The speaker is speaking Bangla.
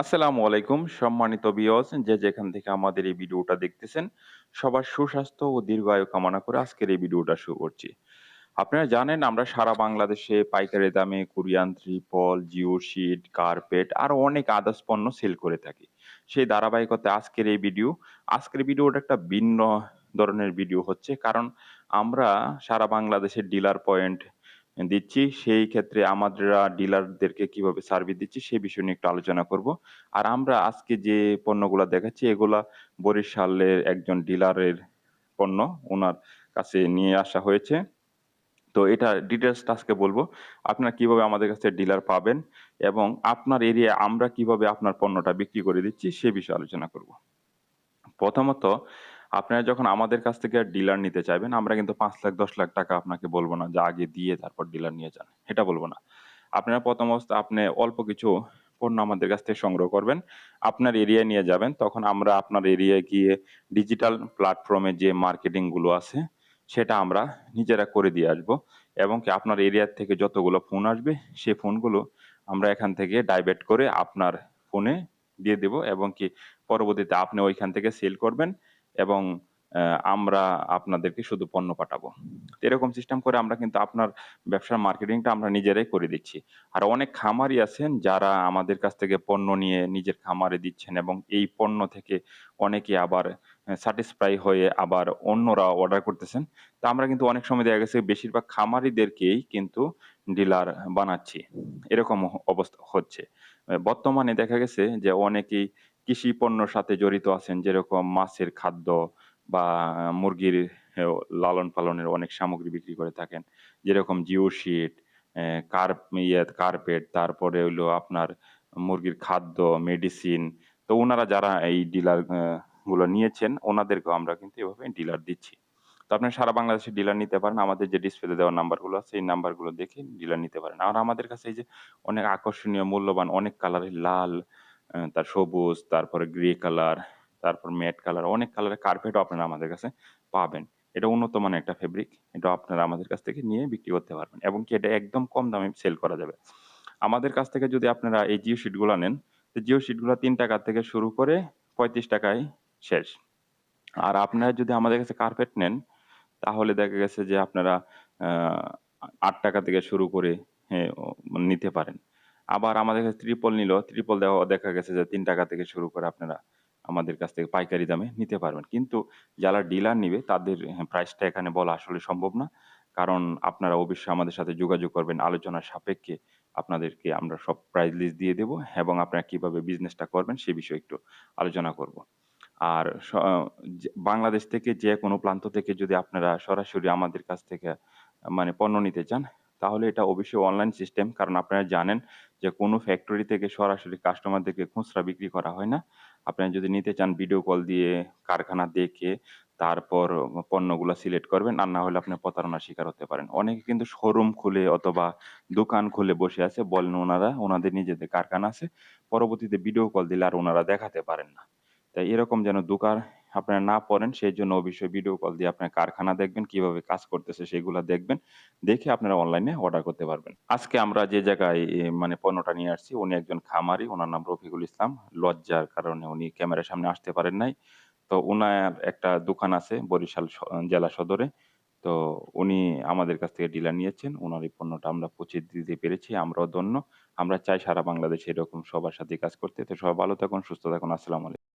আসসালামু আলাইকুম, সম্মানিত বিয়স যে যেখান থেকে আমাদের এই ভিডিওটা দেখতেছেন, সবার সুস্বাস্থ্য ও দীর্ঘায়ু কামনা করে আজকের এই ভিডিওটা শুরু করছি। আপনারা জানেন, আমরা সারা বাংলাদেশে পাইকারি দামে কোরিয়ান, ত্রিপল জিও শিট, কার্পেট আর অনেক আদার্স পণ্য সেল করে থাকি। সেই ধারাবাহিকতায় আজকের এই ভিডিও আজকের ভিডিওটা একটা ভিন্ন ধরনের ভিডিও হচ্ছে, কারণ আমরা সারা বাংলাদেশের ডিলার পয়েন্ট দিচ্ছি। সেই ক্ষেত্রে আমাদেররা ডিলারদেরকে কীভাবে সার্ভিস দিচ্ছি সে বিষয় নিয়ে একটু আলোচনা করব। আর আমরা আজকে যে পণ্যগুলা দেখাচ্ছি, এগুলা বরিশালের একজন ডিলারের পণ্য ওনার কাছে নিয়ে আসা হয়েছে। তো এটা ডিটেলসটা আজকে বলব। আপনারা কীভাবে আমাদের কাছে ডিলার পাবেন এবং আপনার এরিয়া আমরা কীভাবে আপনার পণ্যটা বিক্রি করে দিচ্ছি সে বিষয়ে আলোচনা করব। প্রথমত আপনারা যখন আমাদের কাছ থেকে ডিলার নিতে চাইবেন, আমরা কিন্তু পাঁচ লাখ, দশ লাখ টাকা আপনাকে বলব না, যে আগে দিয়ে তারপর ডিলার নিয়ে যান, এটা বলব না। আপনারা প্রথম অবস্থা, আপনি অল্প কিছু পণ্য আমাদের কাছ থেকে সংগ্রহ করবেন, আপনার এরিয়ায় নিয়ে যাবেন, তখন আমরা আপনার এরিয়ায় গিয়ে ডিজিটাল প্ল্যাটফর্মে যে মার্কেটিংগুলো আছে, সেটা আমরা নিজেরা করে দিয়ে আসব, এবং কি আপনার এরিয়ার থেকে যতগুলো ফোন আসবে সেই ফোনগুলো আমরা এখান থেকে ডাইভার্ট করে আপনার ফোনে দিয়ে দেব, এবং কি পরবর্তীতে আপনি ওইখান থেকে সেল করবেন এবং আমরা আপনাদেরকে শুধু পণ্য পাঠাবো। এরকম সিস্টেম করে আমরা কিন্তু আপনার ব্যবসার মার্কেটিংটা আমরা নিজেরাই করে দিচ্ছি। আর অনেক খামারি আছেন যারা আমাদের কাছ থেকে পণ্য নিয়ে নিজের খামারে দিচ্ছেন এবং এই পণ্য থেকে অনেকে আবার স্যাটিসফাই হয়ে আবার অন্যরা অর্ডার করতেছেন। তা আমরা কিন্তু অনেক সময় দেখা গেছে বেশিরভাগ খামারিদেরকেই কিন্তু ডিলার বানাচ্ছি। এরকম অবস্থা হচ্ছে। বর্তমানে দেখা গেছে যে অনেকেই কৃষি পণ্যর সাথে জড়িত আছেন, যেরকম মাছের খাদ্য বা মুরগির লালন পালনের অনেক সামগ্রী বিক্রি করে থাকেন। যেরকম জিও শিট কার্প ইয়ে কার্পেট, তারপরে হইল আপনার মুরগির খাদ্য, মেডিসিন। তো ওনারা যারা এই ডিলারগুলো নিয়েছেন, ওনাদেরকেও আমরা কিন্তু এভাবে ডিলার দিচ্ছি। তো আপনি সারা বাংলাদেশে ডিলার নিতে পারেন। আমাদের যে ডিসপ্লে দেওয়া নাম্বারগুলো আছে, এই নাম্বারগুলো দেখে ডিলার নিতে পারেন। আর আমাদের কাছে এই যে অনেক আকর্ষণীয়, মূল্যবান, অনেক কালারের লাল তার সবুজ তারপরে গ্রে কালার তারপর ম্যাট কালার অনেক কালারের কার্পেটও আপনারা আমাদের কাছে পাবেন। এটা উন্নত মানের একটা ফেব্রিক এটা আপনারা আমাদের কাছ থেকে নিয়ে বিক্রি করতে পারবেন এবং কি এটা একদম কম দামে সেল করা যাবে। আমাদের কাছ থেকে যদি আপনারা এই জিও শিটগুলো নেন তো জিও শিটগুলো তিন টাকা থেকে শুরু করে পঁয়ত্রিশ টাকায় শেষ। আর আপনারা যদি আমাদের কাছে কার্পেট নেন তাহলে দেখা গেছে যে আপনারা আট টাকা থেকে শুরু করে হ্যাঁ, নিতে পারেন। আবার আমাদের কাছে ত্রিপল নিল ত্রিপল দেওয়া, দেখা গেছে যে তিন টাকা থেকে শুরু করে আপনারা আমাদের কাছ থেকে পাইকারি দামে নিতে পারবেন। কিন্তু যারা ডিলার নিবে, তাদের প্রাইসটা এখানে বলা আসলে সম্ভব না। কারণ আপনারা অবশ্যই আমাদের সাথে যোগাযোগ করবেন, আলোচনার সাপেক্ষে আপনাদেরকে আমরা সব প্রাইস লিস্ট দিয়ে দেব এবং আপনারা কীভাবে বিজনেসটা করবেন সে বিষয়ে একটু আলোচনা করব। আর বাংলাদেশ থেকে যে কোনো প্রান্ত থেকে যদি আপনারা সরাসরি আমাদের কাছ থেকে মানে পণ্য নিতে চান তাহলে এটা অবশ্যই অনলাইন সিস্টেম কারণ আপনারা জানেন যে কোনো ফ্যাক্টরি থেকে সরাসরি কাস্টমারদেরকে খুচরা বিক্রি করা হয় না। আপনারা যদি নিতে চান ভিডিও কল দিয়ে, কারখানা দেখে, তারপর পণ্যগুলো সিলেক্ট করবেন, আর না হলে আপনি প্রতারণার শিকার হতে পারেন। অনেকে কিন্তু শোরুম খুলে অথবা দোকান খুলে বসে আছে, বলেন ওনারা, ওনাদের নিজেদের কারখানা আছে, পরবর্তীতে ভিডিও কল দিলে আর ওনারা দেখাতে পারেন না। তাই এরকম যেন দোকান আপনারা না পড়েন সেই জন্য অবশ্যই ভিডিও কল দিয়ে আপনার কারখানা দেখবেন, কীভাবে কাজ করতেছে সেগুলো দেখবেন, দেখে আপনারা অনলাইনে অর্ডার করতে পারবেন। আজকে আমরা যে জায়গায় মানে পণ্যটা নিয়ে আসছি, উনি একজন খামারি, ওনার নাম রফিকুল ইসলাম, লজ্জার কারণে উনি ক্যামেরার সামনে আসতে পারেন নাই। তো ওনার একটা দোকান আছে বরিশাল জেলা সদরে, তো উনি আমাদের কাছ থেকে ডিলার নিয়েছেন ওনার এই পণ্যটা আমরা পৌঁছে দিতে পেরেছি, আমরাও ধন্য। আমরা চাই সারা বাংলাদেশে এরকম সবার সাথে কাজ করতে। তো সবাই ভালো থাকুন, সুস্থ থাকুন, আসসালামু আলাইকুম।